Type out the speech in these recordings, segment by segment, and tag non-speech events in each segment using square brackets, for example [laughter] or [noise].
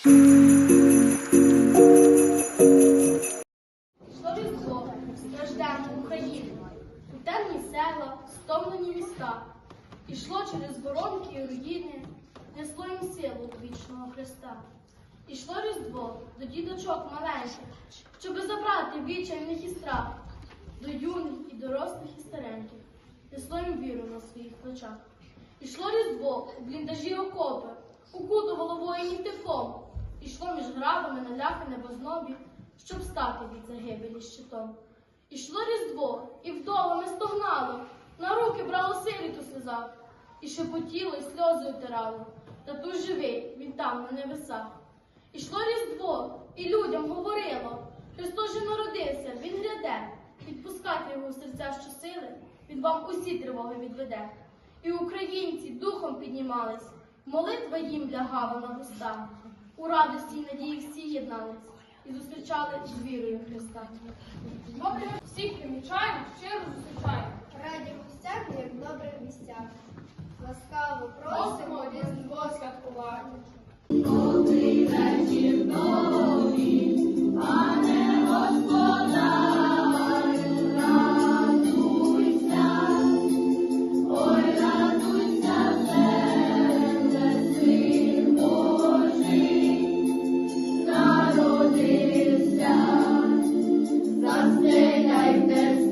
Йшло різдво, стражденну Україну, у темні села, стомлені міста. Ішло через воронки і руїни, несло їм силу до вічного Христа. Ішло різдво до діточок маленьких, щоби забрати відчайних і страх, до юних і дорослих і стареньких, несло їм віру на своїх плечах. Ішло різдво у бліндажі окопи, укуту головою і теплом. Ішло між грабами налякане вознобі, щоб стати від загибелі щитом. Ішло різдво, і вдовами стогнало, на руки брало сиріт у сльозах, і шепотіло, і сльози утирало. Татусь живий, він там, на небесах. Ішло різдво, і людям говорило, Христос же народився, він гряде, відпускати його в серця щосили, він вам усі тривоги відведе. І українці духом піднімались, молитва їм лягала на вуста. У радості і надії всі єднались і зустрічали з вірою Христа. Добре, всіх примічаємо, щиро зустрічаємо. Раді гостях, як в добрих місцях. Ласкаво просимо різдво святкувати. Місяць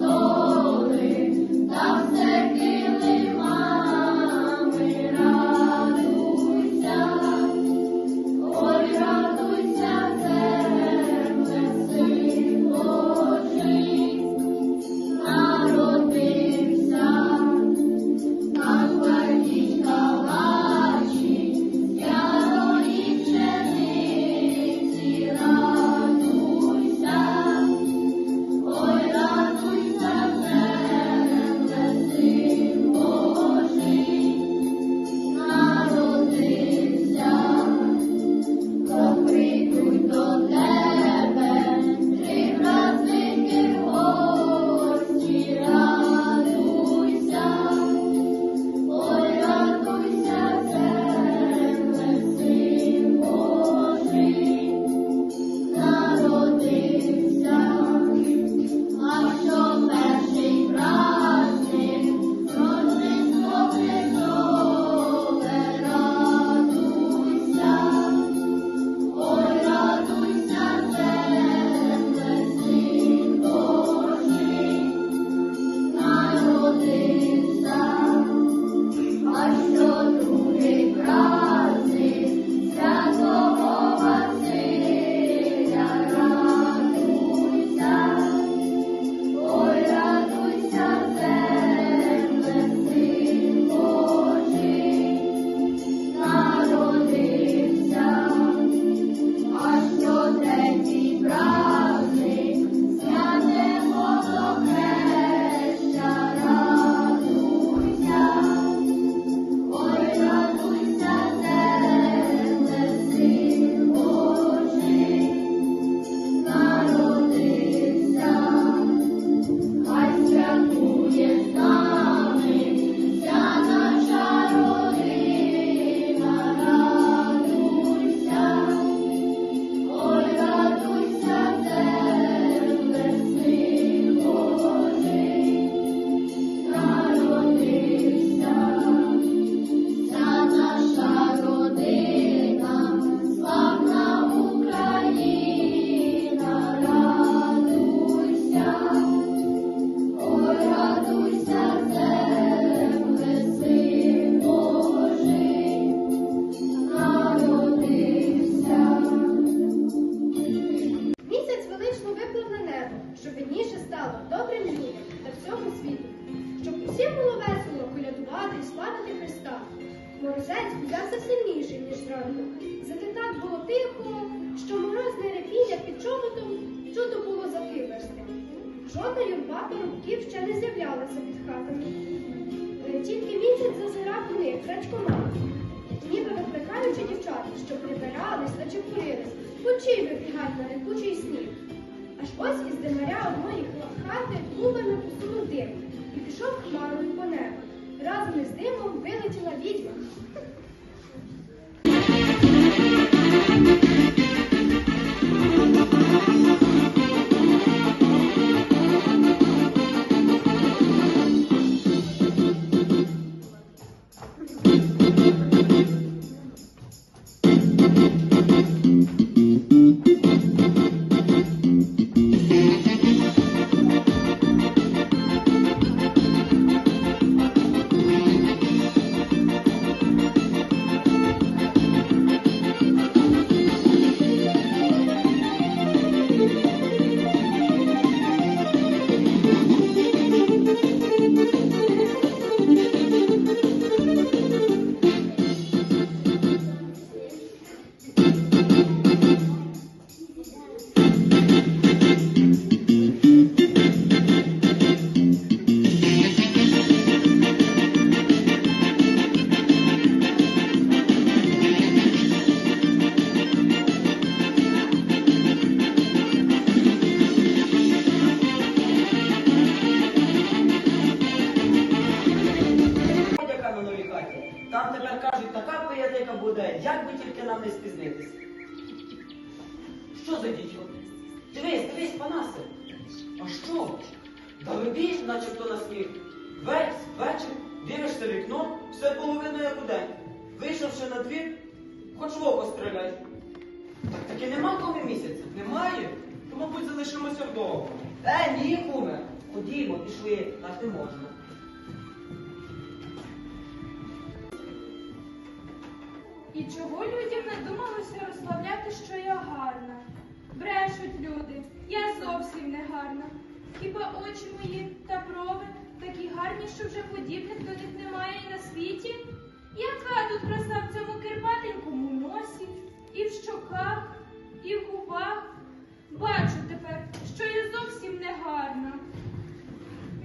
коробків ще не з'являлася під хатами. Е, Тільки місяць зазирав у них рачкома, ніби викликаючи дівчат, що прибирались та чепурились, Кучі вибігають на летучий сніг. Аж ось із димаря одної хати клубами посунув дим і пішов хмарою по небу. Разом із димом вилетіла відьма. Що за дідько? Дивись, дивись, Панасе. А що? Далебі, начебто на сміх. Весь вечір дивишся вікно, все половину як у день. Вийшовши на двір, хоч в око стріляй. Так таки нема коли місяця. Немає? То, мабуть, залишимося вдома. Е, ні, куме. Ходімо, пішли, так не можна. І чого людям надумалося розславляти, що я гарна? Брешуть люди, я зовсім не гарна. Хіба очі мої та брови такі гарні, що вже подібних до них немає і на світі? Яка тут краса в цьому кирпатенькому носі, і в щоках, і в губах? Бачу тепер, що я зовсім не гарна.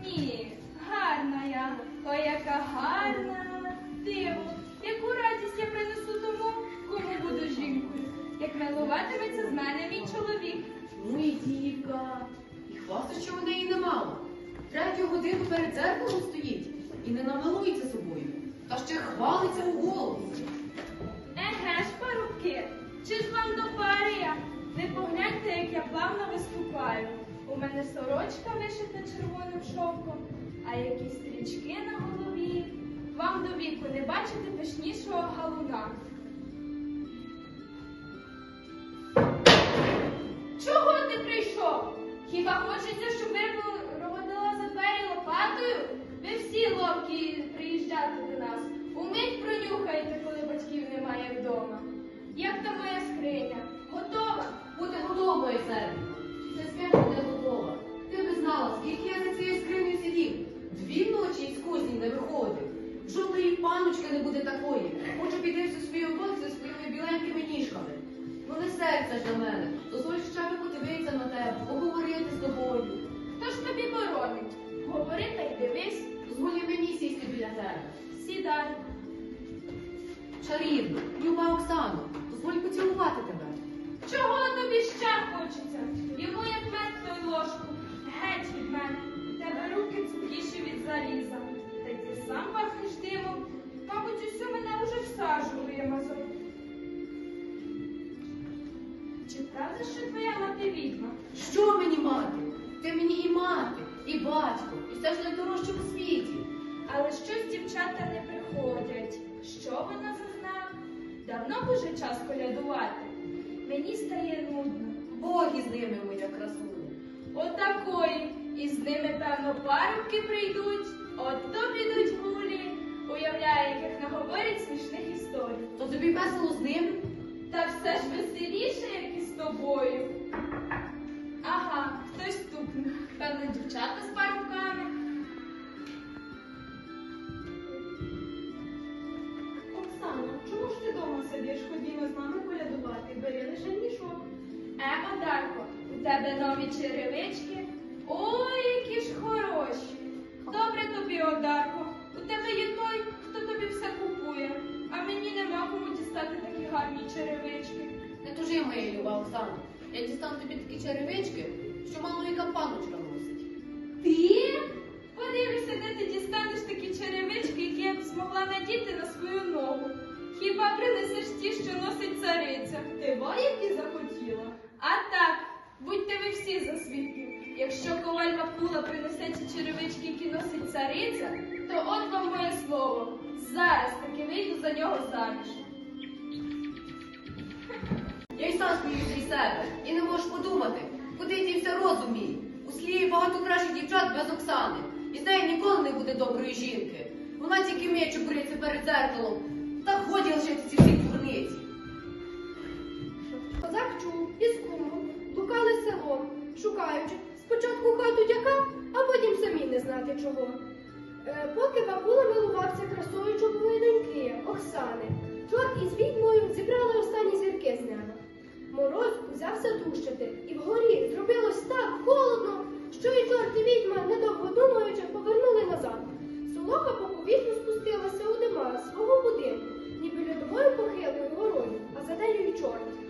Ні, гарна я, ой, яка гарна. Третю перед дзеркалом стоїть і не намилується собою, та ще хвалиться у голосі. Еге ж, парубки, чи ж вам до пари я? Не погляньте, як я плавно виступаю. У мене сорочка вишита червоним шовком, а які стрічки на голові. Вам до віку не бачити пишнішого галуна. Чого ти прийшов? Хіба хочеться, щоб проводила за двері лопатою? Ви всі ловкі приїжджати до нас. Умить пронюхаєте, коли батьків немає вдома. Як та моя скриня? Готова? Буде готовою землю. Це готова. Давно б уже час колядувати. Мені стає нудно. Боги з ними, моя красуня. Отакої. І з ними, певно, парубки прийдуть, от то підуть гулі. Уявляю, яких наговорять смішних історій. То тобі весело з ними? Та все ж веселіше, як і з тобою. Ага, хтось стукнув. Певно, дівчата з парубками. Одарко, у тебе нові черевички. Ой, які ж хороші. Добре тобі, Одарко. У тебе є той, хто тобі все купує, а мені нема кому дістати такі гарні черевички. Не тужи, моя люба Оксана. Я дістану тобі такі черевички, що мало яка паночка носить. Ти? Подивлюся, де ти дістанеш такі черевички, які я б змогла надіти на свою ногу. Хіба принесеш ті, що носить цариця? Ти які захотіла? А так, будьте ви всі за свідків. Якщо коваль Вакула принесе ті черевички, які носить цариця, то от вам моє слово. Зараз таки вийду за нього заміж. Я й сам сміюся із себе. І не можеш подумати, куди дівся розум мій. У селі є багато кращих дівчат без Оксани. І з неї ніколи не буде доброї жінки. Вона тільки вміє чупуритися перед дзеркалом. Так годі лишити ці всі дурниці. Козак чув і з кумом блукали селом, шукаючи спочатку хату дяка, а потім самі не знати чого. Е, поки бабула милувався красою чудової доньки Оксани, чорт із відьмою зібрали останні зірки з неба. Мороз узявся дужчати, і вгорі зробилось так холодно, що і чорт і відьма, недовго думаючи, повернули назад. Солоха по повітрю спустилася у дима свого будинку, ніби льодовою похилою горою, а за нею й чорт.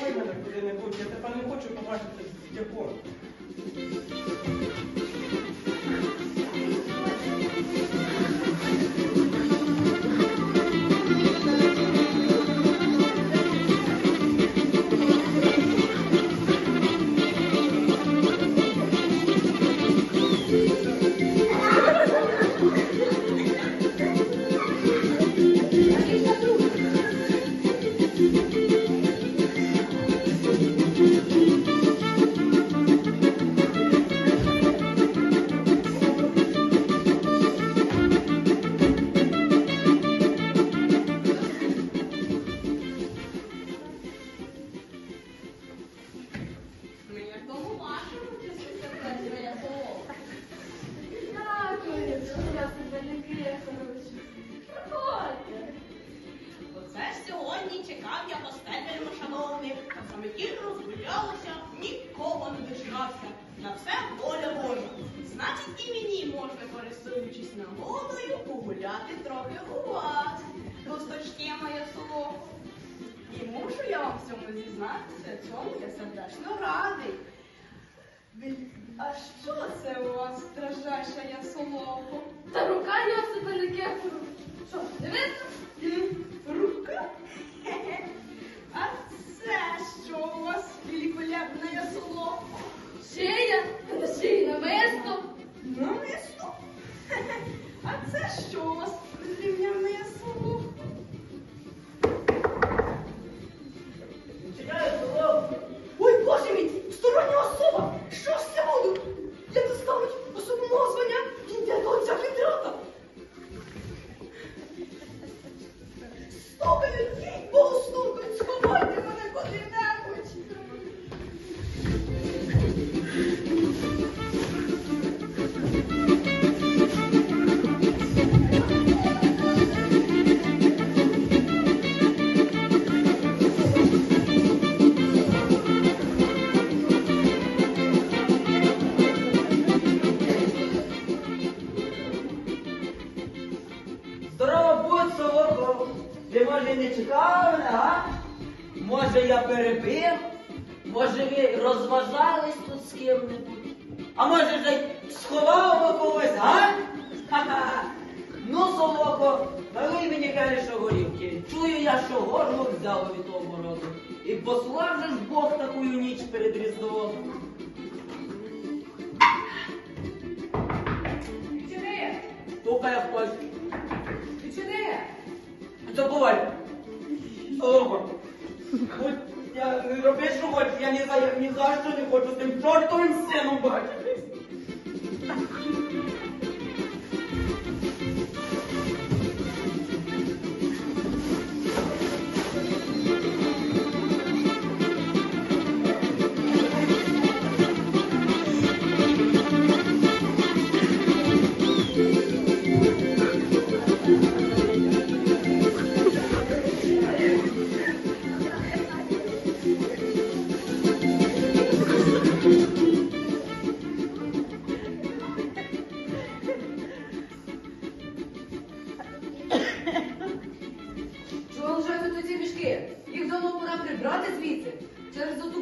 Я- мене куди-небудь, я тепер не хочу побачити з саме ті нікого не дочекався. На все воля Божа. Значить, і мені можна, користуючись нагодою, погуляти трохи у вас. Госточки моє село. І мушу я вам в цьому зізнатися, цьому я сердечно радий. А що це у вас, стражаща я солохо? Та рука Йосипа не кефору. Що, не видно? Рука? А це що у вас великолепне зло? Шия, та шиї намисто. Намисто? Хе-хе. [laughs] А це що у вас рівняне зло? Чекаю. Ой, боже мій, стороння особа! цілую я, що горло взяло від роду, І послав же ж Бог такую ніч перед Різдвом. Відчини! Стукає хтось. Відчини! Забувай! Солома! Я не роби, що хочеш, я ні за, ні за що не хочу з тим чортовим сином бачитись. брати звідси через оту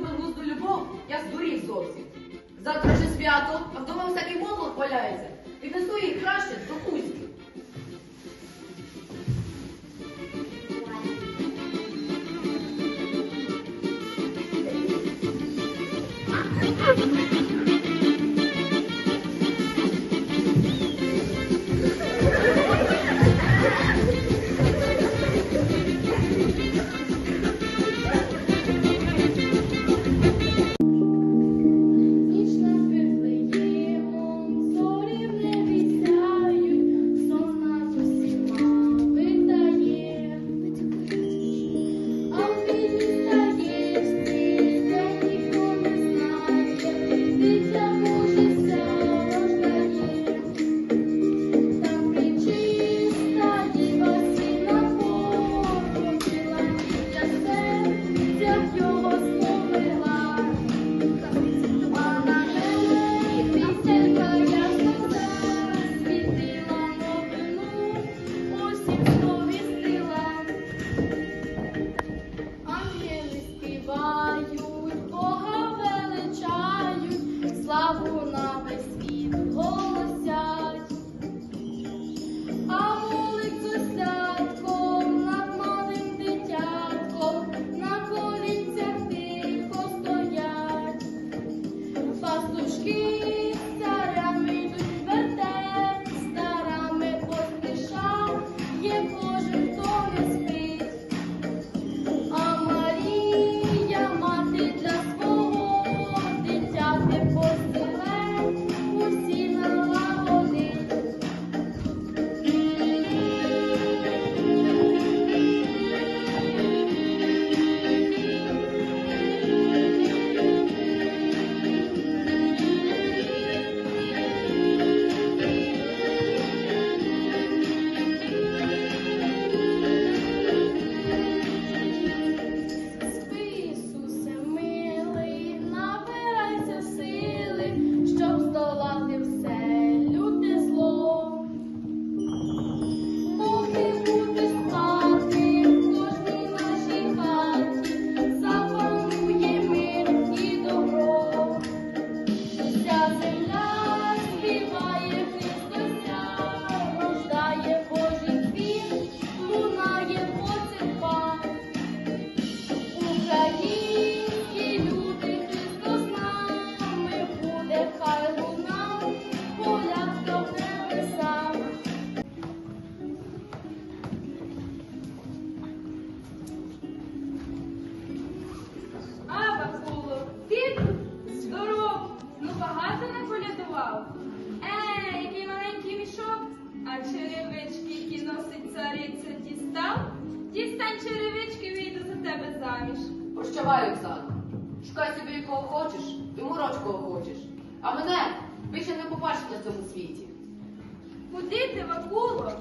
Макуло.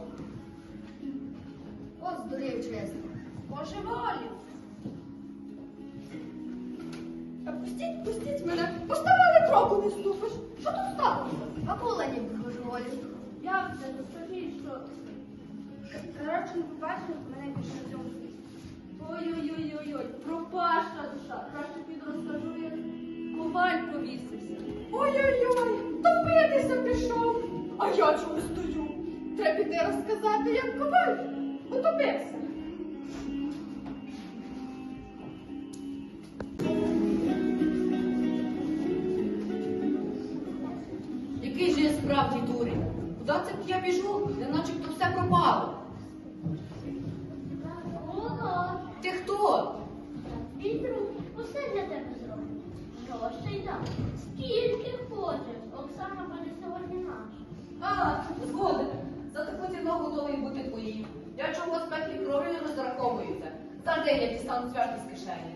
Оздурів чесно. Божеволів. Та пустіть, пустіть мене. Поставили кроку не ступиш. Що тут сталося? Макула ніби божеволів. Я вже розповім, що Радше ну, побачив, мене більше цьому. Ой-ой-ой-ой, пропаща душа. Краще підрозкажу, як коваль повісився. Ой-ой-ой, топитися пішов, а я чого стою. Треба піти розказати, як коваль утопився. Який же я справді дурень? Куди це я біжу, Неначе б то все пропало. Ого! Ти хто? Вітру, усе для тебе зроблю. Грошей дам. Скільки хочеш. Оксана буде сьогодні наша. А, згоден. Готовий бути твоїм. Я чого з пеклі кров'ю не розраховуюся. За день я дістану цвяшки з кишені.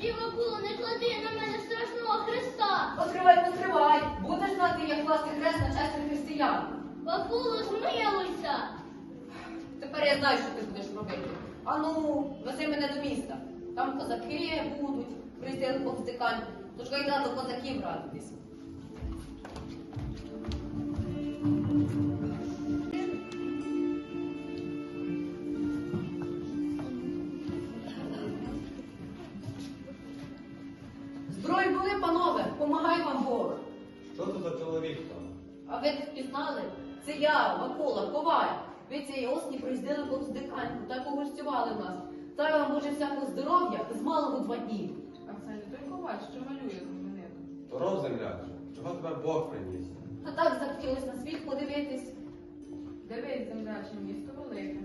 Дівакуло, не клади на мене страшного Христа. Постривай, постривай. Будеш знати, як класти хрест на чесних християн. Бакуло, змилуйся. Тепер я знаю, що ти будеш робити. Ану, вези мене до міста. Там козаки будуть, прийти повстикань. Тож гайда до козаків радитись. Це я, Микола, Коваль. Ви цієї осені приїздили повздиканьку та погостювали в нас. Дай вам Боже всякого здоров'я з малого два дні. А це не той ковач, що малює знаменито. Здоров, земляче, чого тебе Бог приніс? А так захотілося на світ подивитись. Дивись, земляче, місто велике.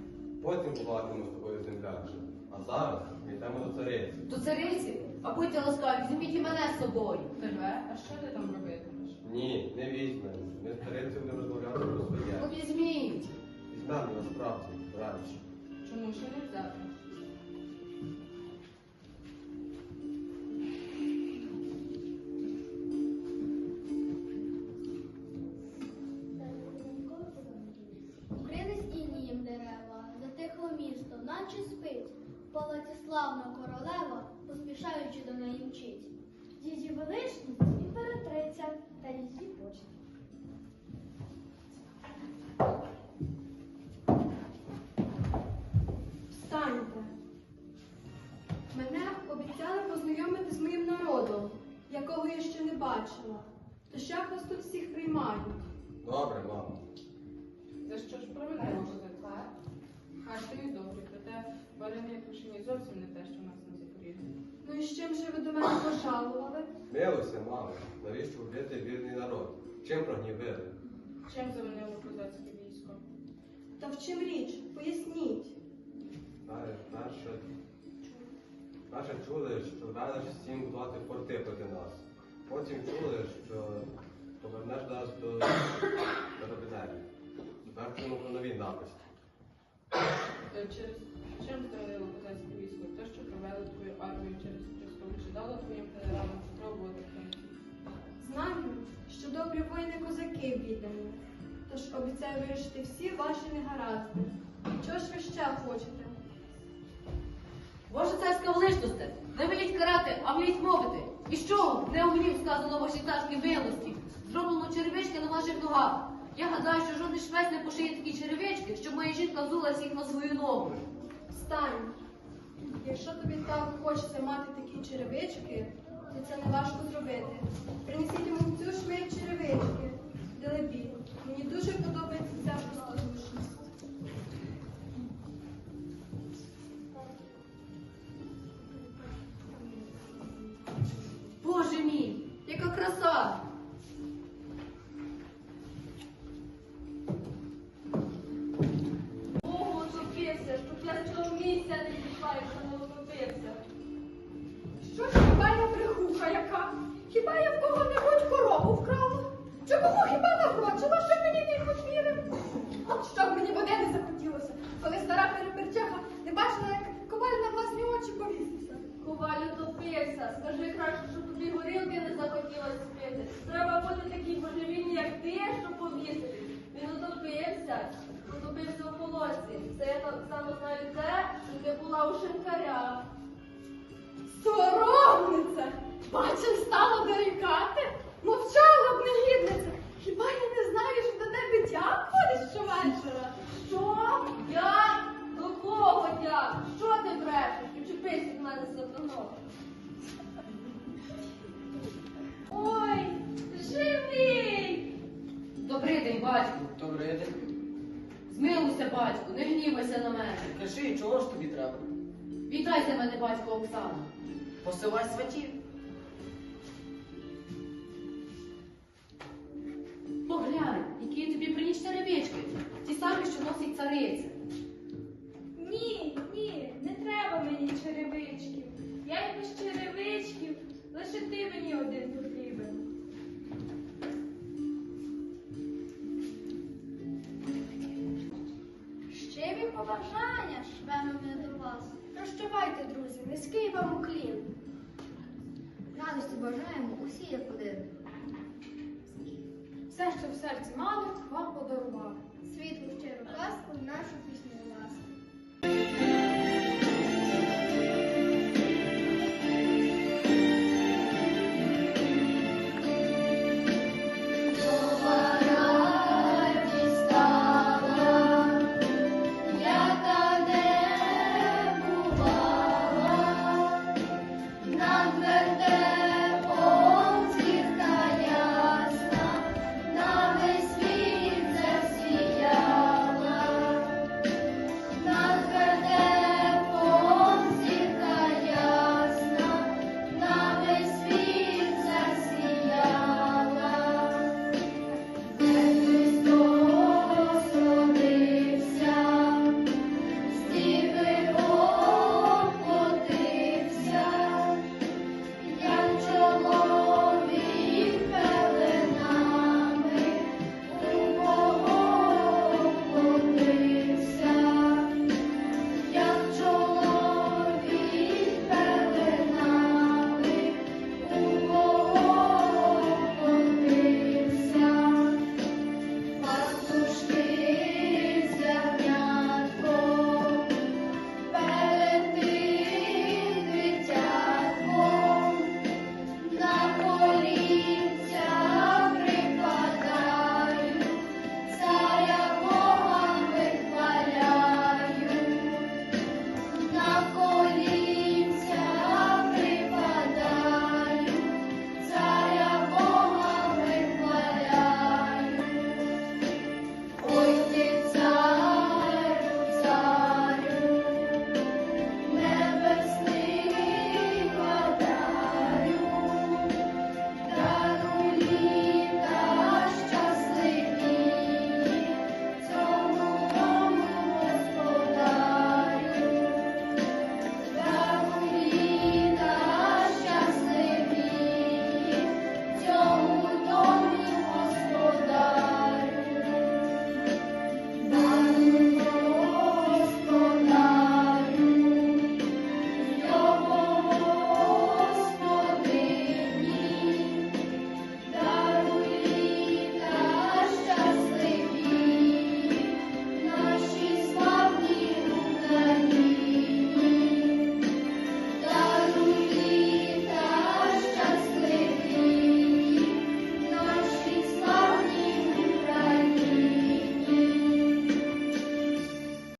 Потім побачимо з тобою земляче. А зараз ми йдемо до цариці. До цариці, а будьте ласкаві, візьміть і мене з собою. Тебе? А що ти там робитимеш? Ні, не візьмемо. Ми з царицею будемо розмовляти про Ну візьміть. Візьмемо насправді, раніше. Чому ще не взяти? Укрились інієм дерева, затихло місто, наче спить. В славна королева, поспішаючи до неї мчить. Її величність імператриця та її почта. Встаньте. Мене обіцяли познайомити з моїм народом, якого я ще не бачила. Тож як вас тут всіх приймають? Добре, мамо. За що ж проведемо козака? Хай стоїть добре, проте варене пушені зовсім не те, що в нас на Запоріжжі. Ну і з чим же ви до мене пожалували? Милуйся, мамо. Навіщо вбити вірний народ? Чим прогнівили? Чим заманило козацьке військо? Та в чим річ? Поясніть. Перше, перше чули, що велиш всім будувати форти проти нас. Потім чули, що повернеш нас до Робінерів. Тепер чуємо про нові написі. Е, Через чим зранило козацьке військо? Те, що провели твою армію через Христову, чи дало твоїм генералам добрі воїни козаки віддані. Тож обіцяю вирішити всі ваші негаразди. Чого ж ви ще хочете? Боже царська величносте, не веліть карати, а веліть мовити. І що? Не у сказано ваші царські милості. Зроблено черевички на ваших ногах. Я гадаю, що жодний швець не пошиє такі черевички, щоб моя жінка взулася їх на свою ногу. Встань. Якщо тобі так хочеться мати такі черевички, то це не важко зробити. Принесіть йому цю шмить черевички. Делебі. Мені дуже подобається ця простодушність. Боже мій, яка краса! Хіба я в кого-небудь корову вкрала? Чи кому хіба наврочила, щоб мені не повірив? От щоб мені води не захотілося, коли стара переперчаха не бачила, як коваль на власні очі повісився. Коваль утопився. Скажи краще, щоб тобі горілки не захотілося спити. Треба бути такий божевільний, як ти, щоб повісити. Він утопився. Утопився у полосі. Це я так само знаю те, що ти була у шинкаря. Соромниця! Бачив, стало дорікати? Мовчала б негідниця. Хіба я не знаю, що до тебе дяк ходить щовечора? Що? Я? До кого дяк? Що ти брешеш? Почепись від мене сатано. Ой, живий! Добрий день, батьку. Добрий день. Змилуйся, батьку, не гнівайся на мене. Кажи, чого ж тобі треба? Вітайте мене, батько Оксана. Посилай сватів. Самі, що носить цариця. Ні, ні, не треба мені черевичків. Я й без черевичків, лише ти мені один потрібен. Щирі побажання швемо ми до вас. Прощавайте, друзі, низький вам уклін. Радості бажаємо усі як один. Все, що в серці мали, вам подарували. Світлу ще казку нашу пісню